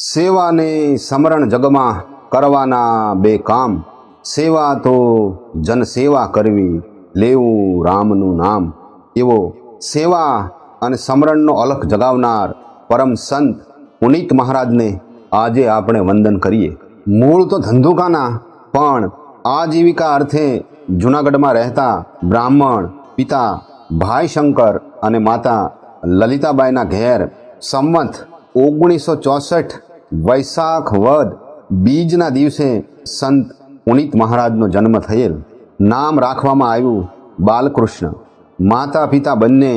સેવાને સમરણ જગમાં કરવાના બે કામ. સેવા તો જનસેવા કરવી, લેવું રામનું નામ. એવો સેવા અને સમરણનો અલખ જગાવનાર પરમ સંત પુનિત મહારાજને આજે આપણે વંદન કરીએ. મૂળ તો ધંધુકાના, પણ આજીવિકા અર્થે જૂનાગઢમાં રહેતા બ્રાહ્મણ પિતા ભાઈ શંકર અને માતા લલિતાબાઈના ઘેર સંમત ઓગણીસો ચોસઠ વૈશાખ વદ બીજના દિવસે સંત પુનિત મહારાજનો જન્મ થયેલ. નામ રાખવામાં આવ્યું બાલકૃષ્ણ. માતા પિતા બંને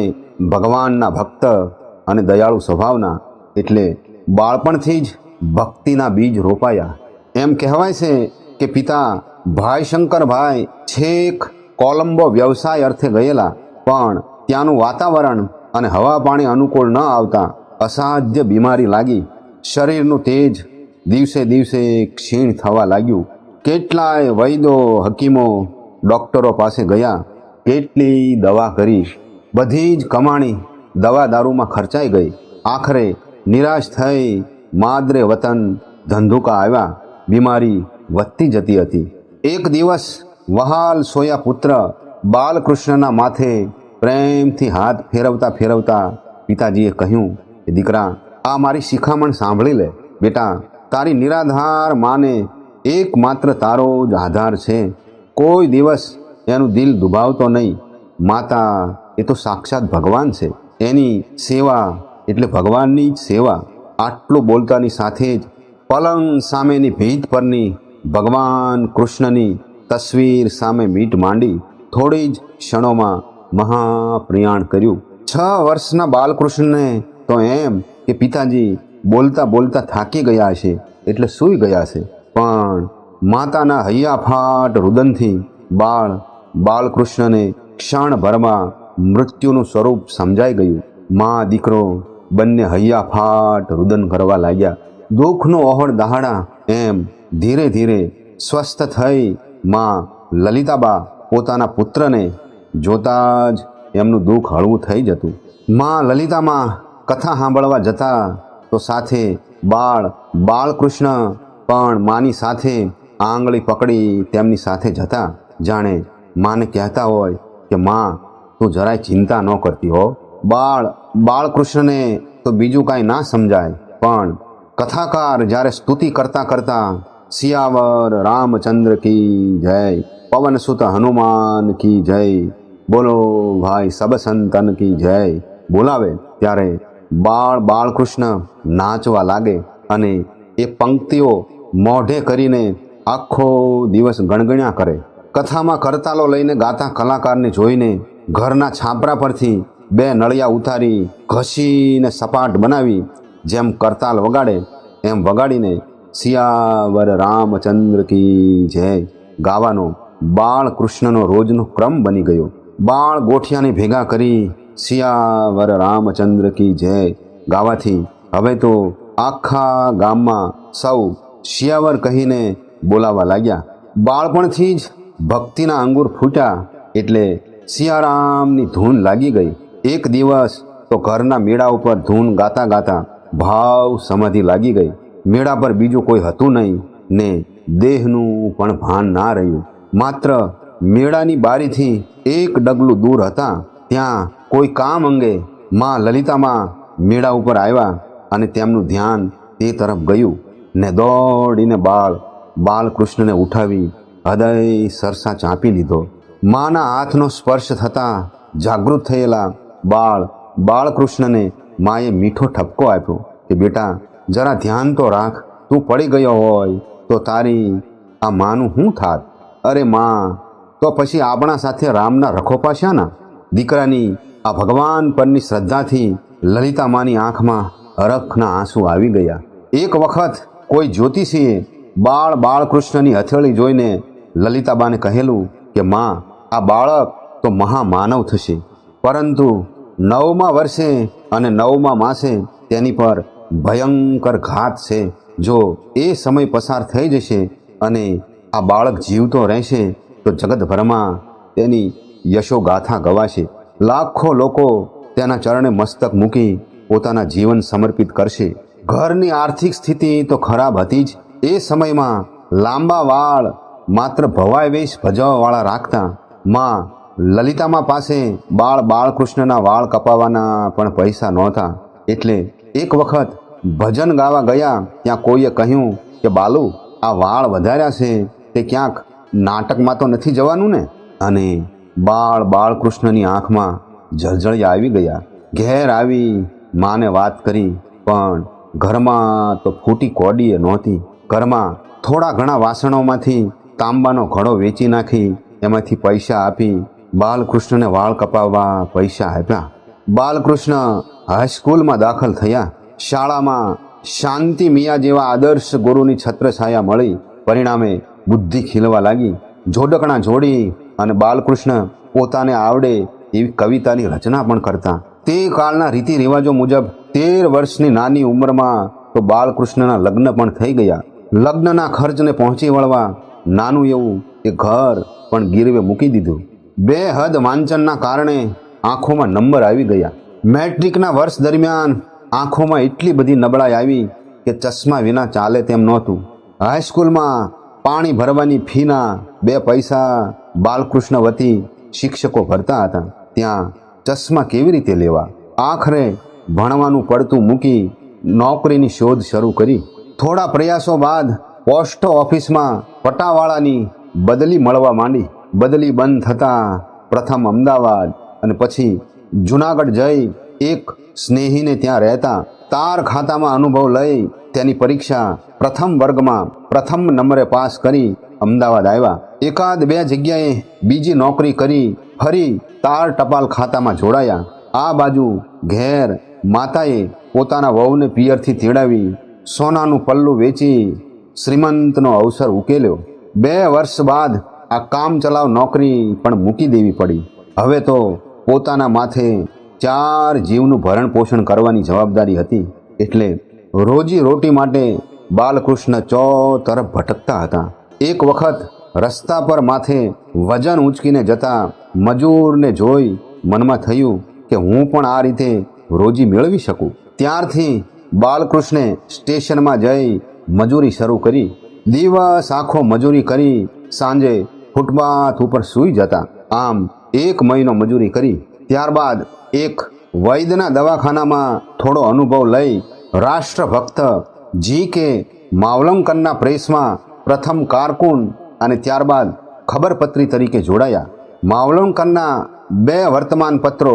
ભગવાનના ભક્ત અને દયાળુ સ્વભાવના એટલે બાળપણથી જ ભક્તિના બીજ રોપાયા. એમ કહેવાય છે કે પિતા ભાઈ છેક કોલંબો વ્યવસાય અર્થે ગયેલા, પણ ત્યાંનું વાતાવરણ અને હવા પાણી અનુકૂળ ન આવતા અસાધ્ય બીમારી લાગી. શરીરનું તેજ દિવસે દિવસે ક્ષીણ થવા લાગ્યું. કેટલાય વૈદો, હકીમો, ડૉક્ટરો પાસે ગયા, કેટલી દવા કરી. બધી જ કમાણી દવા દારૂમાં ખર્ચાઈ ગઈ. આખરે નિરાશ થઈ માદરે વતન ધંધુકા આવ્યા. બીમારી વધતી જતી હતી. એક દિવસ વહાલ સોયા પુત્ર બાલકૃષ્ણના માથે પ્રેમથી હાથ ફેરવતા ફેરવતા પિતાજીએ કહ્યું કે દીકરા આ મારી શિખામણ સાંભળી લે. બેટા, તારી નિરાધાર માને એકમાત્ર તારો જ આધાર છે. કોઈ દિવસ એનું દિલ દુભાવતો નહીં. માતા, એ તો સાક્ષાત ભગવાન છે. એની સેવા એટલે ભગવાનની જ સેવા. આટલું બોલતાની સાથે જ પલંગ સામેની ભીંત પરની ભગવાન કૃષ્ણની તસવીર સામે મીટ માંડી, થોડી જ ક્ષણોમાં મહાપ્રયાણ કર્યું. છ વર્ષના બાલકૃષ્ણને તો એમ કે પિતાજી બોલતા બોલતા થાકી ગયા છે એટલે સૂઈ ગયા છે પણ માતાના હૈયાફાટ રુદનથી બાળ, બાળકૃષ્ણને ક્ષણભરમાં મૃત્યુનું સ્વરૂપ સમજાઈ ગયું. મા દીકરો બંને હૈયાફાટ રુદન કરવા લાગ્યા. દુઃખનો ઓહળ દહાડા એમ ધીરે ધીરે સ્વસ્થ થઈ મા લલિતાબા પોતાના પુત્રને જોતા જ એમનું દુઃખ હળવું થઈ જતું. મા લલિતામાં કથા સાંભળવા જતા તો સાથે બાળ, બાળકૃષ્ણ પણ માની સાથે આંગળી પકડી તેમની સાથે જતા. જાણે માને કહેતા હોય કે, માં, તું જરાય ચિંતા ન કરતી હો. બાળ, બાળકૃષ્ણને તો બીજું કાંઈ ના સમજાય. પણ કથાકાર જ્યારે સ્તુતિ કરતા કરતા, સિયાવર, રામચંદ્ર કી જય, પવન સુત હનુમાન કી જય, બોલો ભાઈ સબ સંતન કી જય, બોલાવે, ત્યારે બાળ બાળકૃષ્ણ નાચવા લાગે અને એ પંક્તિઓ મોઢે કરીને આખો દિવસ ગણગણ્યા કરે. કથામાં કરતાલો લઈને ગાતા કલાકારને જોઈને ઘરના છાપરા પરથી બે નળિયા ઉતારી ઘસીને સપાટ બનાવી જેમ કરતાલ વગાડે, એમ વગાડીને સિયાવર રામચંદ્ર કી જય ગાવાનો બાળકૃષ્ણનો રોજનો ક્રમ બની ગયો. બાળ ગોઠિયાને ભેગા કરી સિયાવર રામચંદ્ર કી જય. ગાવાથી હવે તો આખા ગામમાં સૌ શિયાવર કહીને બોલાવા લાગ્યા. બાળપણથી જ ભક્તિના અંગુર ફૂટ્યા એટલે સિયારામની ધૂન લાગી ગઈ. એક દિવસ તો ઘરના મેળા ઉપર ધૂન ગાતા ગાતા ભાવ સમાધિ લાગી ગઈ. મેળા પર બીજું કોઈ હતું નહીં ને દેહનું પણ ભાન ના રહ્યું. માત્ર મેળાની બારીથી એક ડગલું દૂર હતા, ત્યાં કોઈ કામ અંગે માં લલિતામાં મેળા ઉપર આવ્યા અને તેમનું ધ્યાન તે તરફ ગયું ને દોડીને બાળ બાલકૃષ્ણને ઉઠાવી હૃદય સરસા ચાંપી લીધો. માના હાથનો સ્પર્શ થતાં જાગૃત થયેલા બાળ, બાળકૃષ્ણને માએ મીઠો ઠપકો આપ્યો કે, બેટા, જરા ધ્યાન તો રાખ, તું પડી ગયો હોય તો તારી આ માનું શું થાત? અરે, માં, તો પછી આપણા સાથે રામના રખોપા શાના દીકરાની આ ભગવાન પરની શ્રદ્ધાથી લલિતા માની આંખમાં હરખના આંસુ આવી ગયા. એક વખત કોઈ જ્યોતિષીએ બાળ બાળકૃષ્ણની હથેળી જોઈને લલિતાબાને કહેલું કે, માં, આ બાળક તો મહામાનવ થશે. પરંતુ નવમા વર્ષે અને નવમા માસે તેની પર ભયંકર ઘાત છે. જો એ સમય પસાર થઈ જશે અને આ બાળક જીવતો રહેશે, તો જગતભરમાં તેની યશોગાથા ગવાશે. લાખો લોકો તેના ચરણે મસ્તક મૂકી પોતાના જીવન સમર્પિત કરશે. ઘરની આર્થિક સ્થિતિ તો ખરાબ હતી જ. એ સમયમાં લાંબા વાળ માત્ર ભવાય વેશ ભજવવાવાળા રાખતા માં લલિતામાં પાસે બાળ બાળકૃષ્ણના વાળ કપાવવાના પણ પૈસા નહોતા. એટલે એક વખત ભજન ગાવા ગયા, ત્યાં કોઈએ કહ્યું કે, બાલુ, આ વાળ વધાર્યા છે, તે ક્યાંક નાટકમાં તો નથી જવાનું ને? અને બાળ બાળકૃષ્ણની આંખમાં જળજળી આવી ગયા. ઘેર આવી માને વાત કરી, પણ ઘરમાં તો ફૂટી કોડીએ નહોતી. ઘરમાં થોડા ઘણા વાસણોમાંથી તાંબાનો ઘડો વેચી નાખી, એમાંથી પૈસા આપી બાલકૃષ્ણને વાળ કપાવવા પૈસા આપ્યા. બાલકૃષ્ણ હાઈસ્કૂલમાં દાખલ થયા. શાળામાં શાંતિ મિયા જેવા આદર્શ ગુરુની છત્રછાયા મળી. પરિણામે બુદ્ધિ ખીલવા લાગી. જોડકણા જોડી અને બાલકૃષ્ણ પોતાને આવડે એવી કવિતાની રચના પણ કરતા. તે કાળના રીતિ રિવાજો મુજબ તેર વર્ષની નાની ઉંમરમાં તો બાલકૃષ્ણના લગ્ન પણ થઈ ગયા. લગ્નના ખર્ચને પહોંચી વળવા નાનું એવું એ ઘર પણ ગીરવે મૂકી દીધું. બે હદ વાંચનના કારણે આંખોમાં નંબર આવી ગયા. મેટ્રિકના વર્ષ દરમિયાન આંખોમાં એટલી બધી નબળાઈ આવી કે ચશ્મા વિના ચાલે તેમ નહોતું. હાઈસ્કૂલમાં પાણી ભરવાની ફીના બે પૈસા બાલકૃષ્ણ વતી શિક્ષકો ભરતા હતા. ત્યાં ચશ્મા કેવી રીતે લેવા? આખરે ભણવાનું પડતું મૂકી નોકરીની શોધ શરૂ કરી. થોડા પ્રયાસો બાદ પોસ્ટ ઓફિસમાં પટાવાળાની બદલી મળવા માંડી. બદલી બંધ થતાં પ્રથમ અમદાવાદ અને પછી જુનાગઢ જઈ એક સ્નેહીને ત્યાં રહેતા તાર ખાતામાં અનુભવ લઈ તેની પરીક્ષા પ્રથમ વર્ગમાં પ્રથમ નંબરે પાસ કરી અમદાવાદ આવ્યા. એકાદ બે જગ્યાએ બીજી નોકરી કરી ફરી તાર ટપાલ ખાતામાં જોડાયા. આ બાજુ ઘેર માતાએ પોતાના વહુને પિયરથી તેડાવી સોનાનું પલ્લું વેચી શ્રીમંતનો અવસર ઉકેલ્યો. બે વર્ષ બાદ આ કામ ચલાવ નોકરી પણ મૂકી દેવી પડી. હવે તો પોતાના માથે ચાર જીવનું ભરણ પોષણ કરવાની જવાબદારી હતી. એટલે રોજી રોટી માટે બાલકૃષ્ણ ચો તરફ ભટકતા હતા. એક વખત રસ્તા પર માથે વજન ઉંચકીને જતા મજૂરને જોઈ મનમાં થયું કે હું પણ આ રીતે રોજી મેળવી શકું. ત્યારથી બાલકૃષ્ણે સ્ટેશનમાં જઈ મજૂરી શરૂ કરી. દિવસ આખો મજૂરી કરી, સાંજે ફૂટપાથ ઉપર સૂઈ જતા. આમ એક મહિનો મજૂરી કરી. ત્યારબાદ એક વૈદ્યના દવાખાનામાં થોડો અનુભવ લઈ રાષ્ટ્રભક્ત જી કે માવલંકરના પ્રેસમાં પ્રથમ કારકુન અને ત્યારબાદ ખબરપત્રી તરીકે જોડાયા. માવલંકરના બે વર્તમાન પત્રો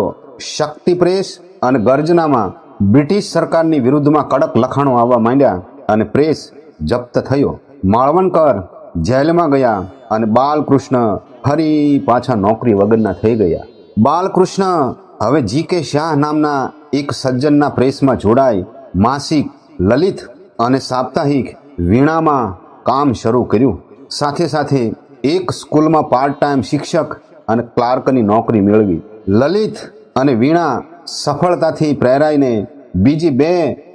શક્તિ પ્રેસ અને ગર્જનામાં બ્રિટિશ સરકારની વિરુદ્ધમાં કડક લખાણો આવવા માંડ્યા અને પ્રેસ જપ્ત થયો. માળવણકર જેલમાં ગયા અને બાલકૃષ્ણ ફરી પાછા નોકરી વગરના થઈ ગયા. બાલકૃષ્ણ હવે જી કે શાહ નામના એક સજ્જનના પ્રેસમાં જોડાઈ માસિક, લલિત અને સાપ્તાહિક વીણામાં કામ શરૂ કર્યું. સાથે સાથે એક સ્કૂલમાં પાર્ટ ટાઈમ શિક્ષક અને ક્લાર્કની નોકરી મેળવી. લલિત અને વીણા સફળતાથી પ્રેરાઈને બીજી બે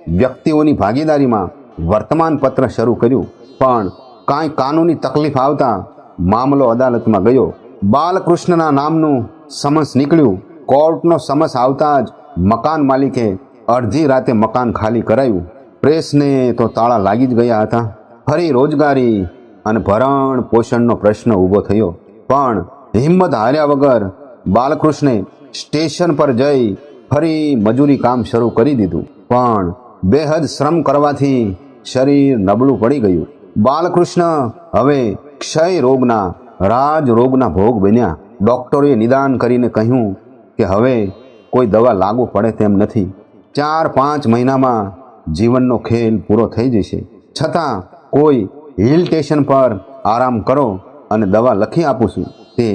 વ્યક્તિઓની ભાગીદારીમાં વર્તમાનપત્ર શરૂ કર્યું. પણ કાંઈ કાનૂની તકલીફ આવતા મામલો અદાલતમાં ગયો. બાલકૃષ્ણના નામનું સમન્સ નીકળ્યું. કોર્ટનો સમન્સ આવતા જ મકાન માલિકે અડધી રાતે મકાન ખાલી કરાયું. પ્રેસને તો તાળા લાગી જ ગયા હતા. ફરી રોજગારી અને ભરણ પોષણનો પ્રશ્ન ઊભો થયો. પણ હિંમત હાર્યા વગર બાલકૃષ્ણે સ્ટેશન પર જઈ ફરી મજૂરી કામ શરૂ કરી દીધું. પણ બેહદ શ્રમ કરવાથી શરીર નબળું પડી ગયું. બાલકૃષ્ણ હવે ક્ષય રોગના, રાજ રોગના ભોગ બન્યા. ડૉક્ટરોએ નિદાન કરીને કહ્યું કે હવે કોઈ દવા લાગુ પડે તેમ નથી. ચાર પાંચ મહિનામાં જીવનનો ખેલ પૂરો થઈ જશે. છતાં કોઈ હિલ સ્ટેશન પર આરામ કરો અને દવા લખી આપું છું. તે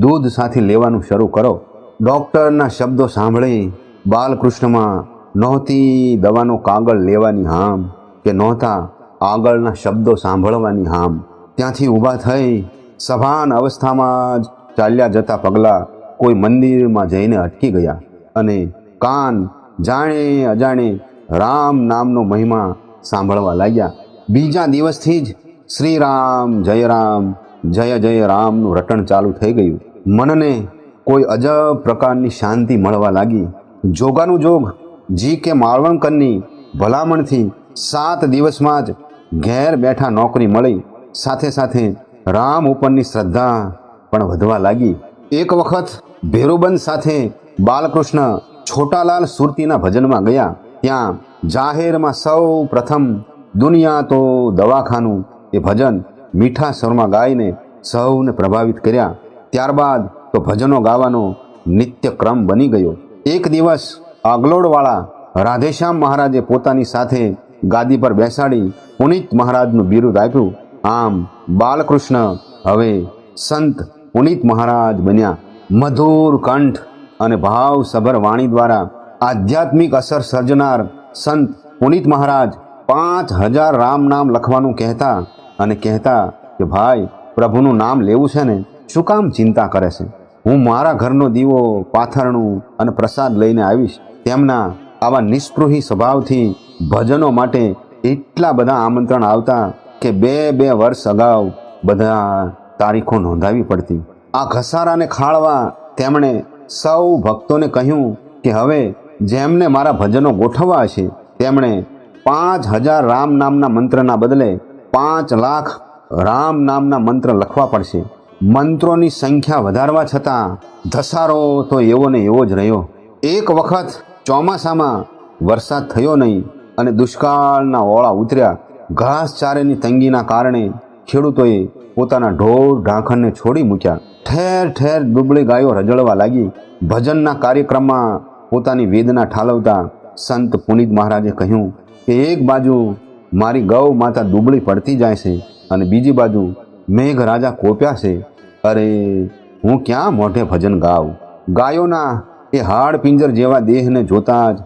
દૂધ સાથે લેવાનું શરૂ કરો. ડૉક્ટરના શબ્દો સાંભળી બાલકૃષ્ણમાં નહોતી દવાનો કાગળ લેવાની હામ કે નહોતા આગળના શબ્દો સાંભળવાની હામ. ત્યાંથી ઊભા થઈ સભાન અવસ્થામાં જ ચાલ્યા જતા પગલાં કોઈ મંદિરમાં જઈને અટકી ગયા અને કાન જાણે અજાણે રામ નામનો મહિમા સાંભળવા લાગ્યા. બીજા દિવસથી જ શ્રી રામ જય રામ, જય જય રામનું રટણ ચાલુ થઈ ગયું. મનને કોઈ અજબ પ્રકારની શાંતિ મળવા લાગી. જોગાનું જોગ જી કે માળવણકરની ભલામણથી સાત દિવસમાં જ ઘેર બેઠા નોકરી મળી. સાથે સાથે રામ ઉપરની શ્રદ્ધા પણ વધવા લાગી. એક વખત ભેરુબંધ સાથે બાલકૃષ્ણ છોટાલાલ સુરતીના ભજનમાં ગયા. ત્યાં જાહેરમાં સૌ પ્રથમ દુનિયા તો દવાખાનું, એ ભજન મીઠા સ્વરમાં ગાઈને સૌને પ્રભાવિત કર્યા. ત્યારબાદ તો ભજનો ગાવાનો નિત્યક્રમ બની ગયો. એક દિવસ આગલોડવાળા રાધેશ્યામ મહારાજે પોતાની સાથે ગાદી પર બેસાડી પુનિત મહારાજનું બિરુદ આપ્યું. આમ, બાલકૃષ્ણ હવે સંત પુનિત મહારાજ બન્યા. મધુર કંઠ અને ભાવસભર વાણી દ્વારા આધ્યાત્મિક અસર સર્જનાર સંત પુનિત મહારાજ પાંચ હજાર રામ નામ લખવાનું કહેતા અને કહેતા કે, ભાઈ, પ્રભુનું નામ લેવું છે ને, શું કામ ચિંતા કરે છે? હું મારા ઘરનો દીવો, પાથરણું અને પ્રસાદ લઈને આવીશ. તેમના આવા નિસ્પૃહી સ્વભાવથી ભજનો માટે એટલા બધા આમંત્રણ આવતા કે બે બે વર્ષ અગાઉ બધા તારીખો નોંધાવી પડતી. આ ઘસારાને ખાળવા તેમણે સૌ ભક્તોને કહ્યું કે, હવે જેમને મારા ભજનો ગોઠવવા છે, તેમણે પાંચ હજાર રામ નામના મંત્રના બદલે પાંચ લાખ રામ નામના મંત્ર લખવા પડશે. મંત્રોની સંખ્યા વધારવા છતાં ધસારો તો એવો ને એવો જ રહ્યો. એક વખત ચોમાસામાં વરસાદ થયો નહીં અને દુષ્કાળના ઓળા ઉતર્યા. ઘાસચારેની તંગીના કારણે ખેડૂતોએ પોતાના ઢોર ઢાંખણને છોડી મૂક્યા. ઠેર ઠેર દુબળી ગાયો રજળવા લાગી. ભજનના કાર્યક્રમમાં પોતાની વેદના ઠાલવતા સંત પુનિત મહારાજે કહ્યું કે એક બાજુ મારી ગૌ માતા દુબળી પડતી જાય છે અને બીજી બાજુ મેઘ રાજા કોપ્યા છે. અરે, હું ક્યાં મોઢે ભજન ગાઉં? ગાયોના એ હાડ પિંજર જેવા દેહને જોતા જ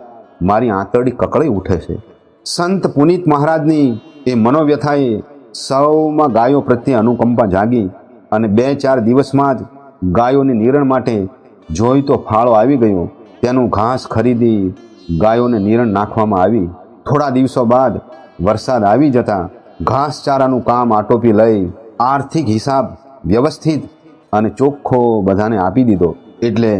મારી આંતરડી કકળી ઉઠે છે. સંત પુનિત મહારાજની એ મનોવ્યથાએ સૌમાં ગાયો પ્રત્યે અનુકંપા જાગી અને બે ચાર દિવસમાં જ ગાયોની નિરણ માટે જોઈતો ફાળો આવી ગયો. તેનું ઘાસ ખરીદી ગાયોને નિરણ નાખવામાં આવી. થોડા દિવસો બાદ વરસાદ આવી જતાં ઘાસચારાનું કામ આટોપી લઈ આર્થિક હિસાબ વ્યવસ્થિત અને ચોખ્ખો બધાને આપી દીધો. એટલે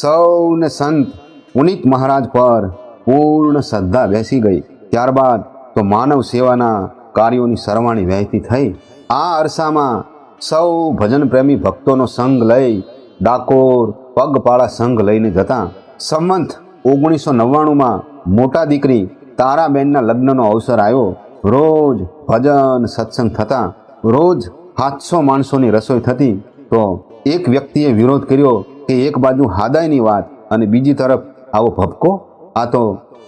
સૌને સંત પુનિત મહારાજ પર પૂર્ણ શ્રદ્ધા બેસી ગઈ. ત્યારબાદ તો માનવ સેવાના કાર્યોની સરવાણી વહેતી થઈ. આ અરસામાં સૌ ભજન પ્રેમી ભક્તોનો સંગ લઈ ડાકોર પગપાળા સંઘ લઈને જતા સંવંત ઓગણીસો નવ્વાણુંમાં મોટા દીકરી તારાબેનના લગ્નનો અવસર આવ્યો. રોજ ભજન, સત્સંગ થતા રોજ સાતસો માણસોની રસોઈ થતી તો એક વ્યક્તિએ વિરોધ કર્યો કે એક બાજુ હાદાયની વાત અને બીજી તરફ આવો ભપકો આ તો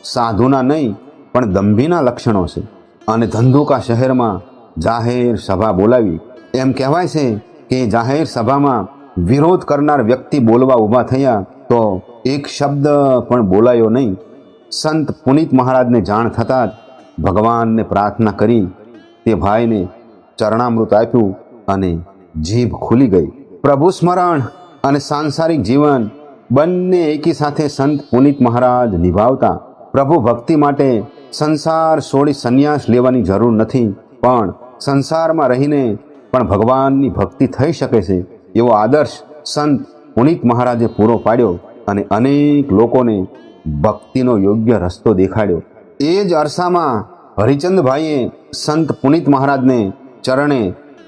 સાધુના નહીં, પણ દંભીના લક્ષણો છે. અને ધંધુકા શહેરમાં જાહેર સભા બોલાવી. એમ કહેવાય છે કે જાહેર સભામાં વિરોધ કરનાર વ્યક્તિ બોલવા ઊભા થયા તો એક શબ્દ પણ બોલાયો નહીં. સંત પુનિત મહારાજને જાણ થતાં જ ભગવાનને પ્રાર્થના કરી તે ભાઈને ચરણામૃત આપ્યું અને જીભ ખુલી ગઈ. પ્રભુ સ્મરણ અને સાંસારિક જીવન બંને એકી સાથે સંત પુનિત મહારાજ નિભાવતા પ્રભુ ભક્તિ માટે સંસાર છોડી સંન્યાસ લેવાની જરૂર નથી, પણ સંસારમાં રહીને પણ ભગવાનની ભક્તિ થઈ શકે છે એવો આદર્શ સંત પુનિત મહારાજે પૂરો પાડ્યો. અને અનેક લોકોને ભક્તિનો યોગ્ય રસ્તો દેખાડ્યો. એ જ અરસામાં હરિચંદભાઈએ સંત પુનિત મહારાજને ચરણે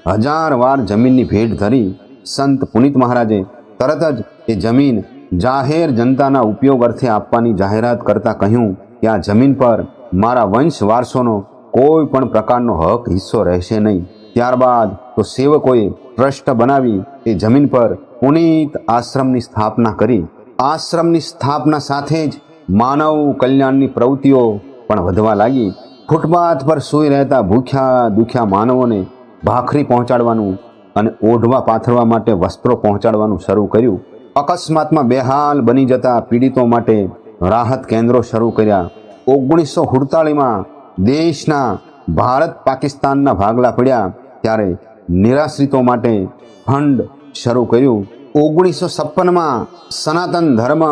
હજાર વાર જમીનની ભેટ ધરી સંત પુનિત મહારાજે તરત જ એ જમીન જાહેર જનતાના ઉપયોગ અર્થે આપવાની જાહેરાત કરતા કહ્યું કે આ જમીન પર મારા વંશ વારસોનો કોઈ પણ પ્રકારનો હક, હિસ્સો રહેશે નહીં. ત્યારબાદ તો સેવકોએ ટ્રસ્ટ બનાવી એ જમીન પર પુનિત આશ્રમની સ્થાપના કરી. આશ્રમની સ્થાપના સાથે જ માનવ કલ્યાણની પ્રવૃત્તિઓ પણ વધવા લાગી. ફૂટપાથ પર સૂઈ રહેતા ભૂખ્યા દુખ્યા માનવોને ભાખરી પહોંચાડવાનું અને ઓઢવા પાથરવા માટે વસ્ત્રો પહોંચાડવાનું શરૂ કર્યું. અકસ્માતમાં બેહાલ બની જતા પીડિતો માટે રાહત કેન્દ્રો શરૂ કર્યા. ઓગણીસો સુડતાળીમાં દેશના ભારત પાકિસ્તાનના ભાગલા પડ્યા ત્યારે નિરાશ્રિતો માટે ફંડ શરૂ કર્યું. ઓગણીસો છપ્પનમાં સનાતન ધર્મ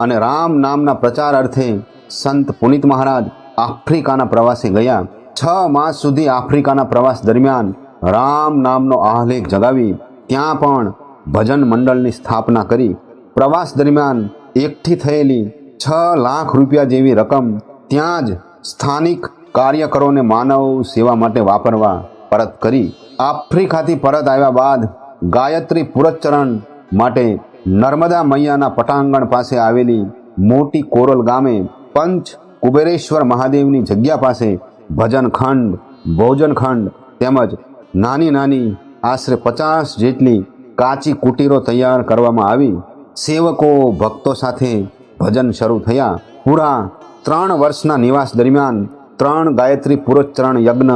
અને રામ નામના પ્રચાર અર્થે સંત પુનિત મહારાજ આફ્રિકાના પ્રવાસે ગયા. છ માસ સુધી આફ્રિકાના પ્રવાસ દરમિયાન રામ નામનો આહલેખ જગાવી, ત્યાં પણ ભજન મંડળની સ્થાપના કરી. પ્રવાસ દરમિયાન એકઠી થયેલી છ લાખ રૂપિયા જેવી રકમ ત્યાં જ સ્થાનિક કાર્યકરોને માનવ સેવા માટે વાપરવા પરત કરી. આફ્રિકાથી પરત આવ્યા બાદ ગાયત્રી પુરચ્ચરણ માટે નર્મદા મૈયાના પટાંગણ પાસે આવેલી મોટી કોરલ ગામે પંચ કુબેરેશ્વર મહાદેવની જગ્યા પાસે ભજન ખંડ, ભોજન ખંડ તેમજ નાની નાની આશરે પચાસ જેટલી કાચી કુટીરો તૈયાર કરવામાં આવી. સેવકો, ભક્તો સાથે ભજન શરૂ થયા. પૂરા ત્રણ વર્ષના નિવાસ દરમિયાન ત્રણ ગાયત્રી પુરોચ્ચરણ યજ્ઞ,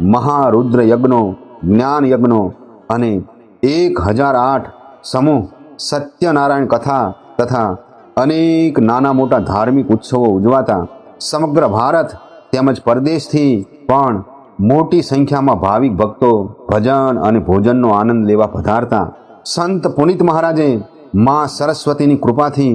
મહારુદ્ર યજ્ઞો, જ્ઞાન યજ્ઞો અને એક હજાર આઠ સમૂહ, સત્યનારાયણ કથા તથા અનેક નાના મોટા ધાર્મિક ઉત્સવો ઉજવાતા સમગ્ર ભારત તેમજ પરદેશથી પણ મોટી સંખ્યામાં ભાવિક ભક્તો ભજન અને ભોજનનો આનંદ લેવા પધારતા સંત પુનિત મહારાજે મા સરસ્વતીની કૃપાથી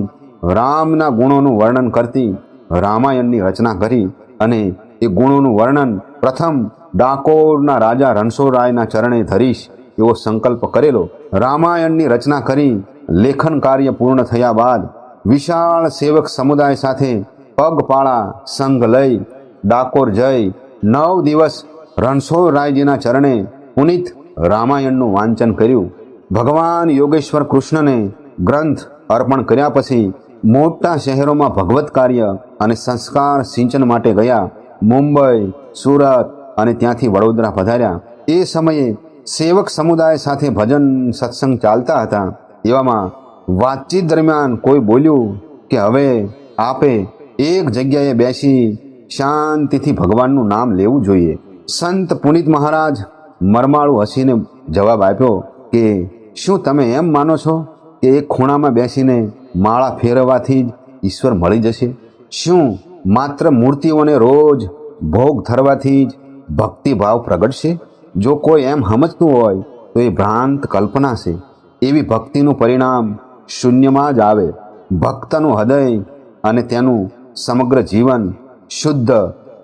રામના ગુણોનું વર્ણન કરતી રામાયણની રચના કરી અને એ ગુણોનું વર્ણન પ્રથમ ડાકોરના રાજા રણછોડરાયના ચરણે ધરીશ. એવો સંકલ્પ કરેલો. રામાયણની રચના કરી, લેખન કાર્ય પૂર્ણ થયા બાદ વિશાળ સેવક સમુદાય સાથે પગપાળા, સંઘ લઈ, ડાકોર જઈ, નવ દિવસ રણછોડરાયજીના ચરણે પુનિત રામાયણનું વાંચન કર્યું. ભગવાન યોગેશ્વર કૃષ્ણને ગ્રંથ અર્પણ કર્યા પછી મોટા શહેરોમાં ભગવત કાર્ય અને સંસ્કાર સિંચન માટે ગયા. મુંબઈ, સુરત અને ત્યાંથી વડોદરા પધાર્યા. એ સમયે સેવક સમુદાય સાથે ભજન સત્સંગ ચાલતા હતા. એવામાં વાતચીત દરમિયાન કોઈ બોલ્યું કે હવે આપે એક જગ્યાએ બેસી શાંતિથી ભગવાનનું નામ લેવું જોઈએ. સંત પુનિત મહારાજ મરમાળું હસીને જવાબ આપ્યો કે, શું તમે એમ માનો છો કે એક ખૂણામાં બેસીને માળા ફેરવવાથી જ ઈશ્વર મળી જશે? શું માત્ર મૂર્તિઓને રોજ ભોગ ધરવાથી જ ભક્તિભાવ પ્રગટશે? જો કોઈ એમ સમજતું હોય, તો એ ભ્રાંત કલ્પના છે. એવી ભક્તિનું પરિણામ શૂન્યમાં જ આવે. ભક્તનું હૃદય અને તેનું સમગ્ર જીવન શુદ્ધ,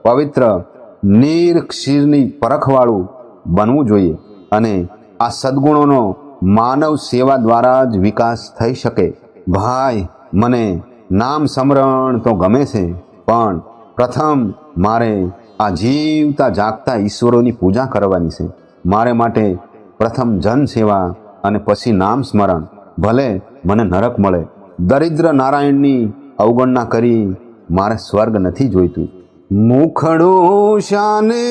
પવિત્ર, નિરક્ષીરની પરખવાળું બનવું જોઈએ અને આ સદ્ગુણોનો માનવ સેવા દ્વારા જ વિકાસ થઈ શકે. ભાઈ, મને નામ સ્મરણ તો ગમે છે, પણ પ્રથમ મારે આ જીવતા જાગતા ઈશ્વરોની પૂજા કરવાની છે. મારે માટે પ્રથમ જન સેવા અને પછી નામ સ્મરણ. ભલે મને નરક મળે. દરિદ્ર નારાયણની અવગણના કરી મારે સ્વર્ગ નથી જોઈતું. મુખડો શાને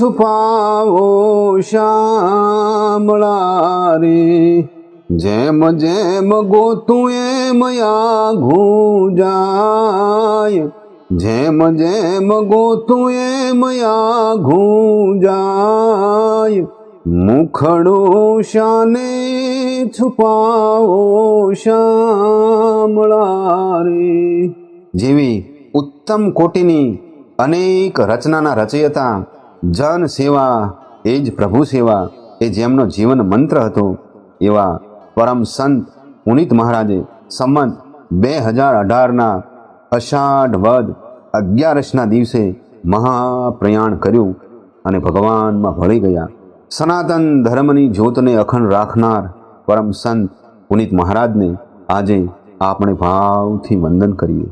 છુપાવો શામળા જેમ જેમ ગોતું એમ આઘું જાય જેમ જેમ ગોથું એમ આઘું જાય. મુખડું શાને છુપાવો શામળા રે. જેવી ઉત્તમ કોટીની અનેક રચનાના રચયતા, જન સેવા, એ જ પ્રભુ સેવા, એ જેમનો જીવન મંત્ર હતો, એવા પરમ સંત પુનિત મહારાજે સંમત બે હજાર અઢારના અષાઢ વદ અગિયારસના દિવસે મહાપ્રયાણ કર્યું અને ભગવાનમાં ભળી ગયા. સનાતન ધર્મની જ્યોતને અખંડ રાખનાર પરમ સંત પુનિત મહારાજને આજે આપણે ભાવથી વંદન કરીએ.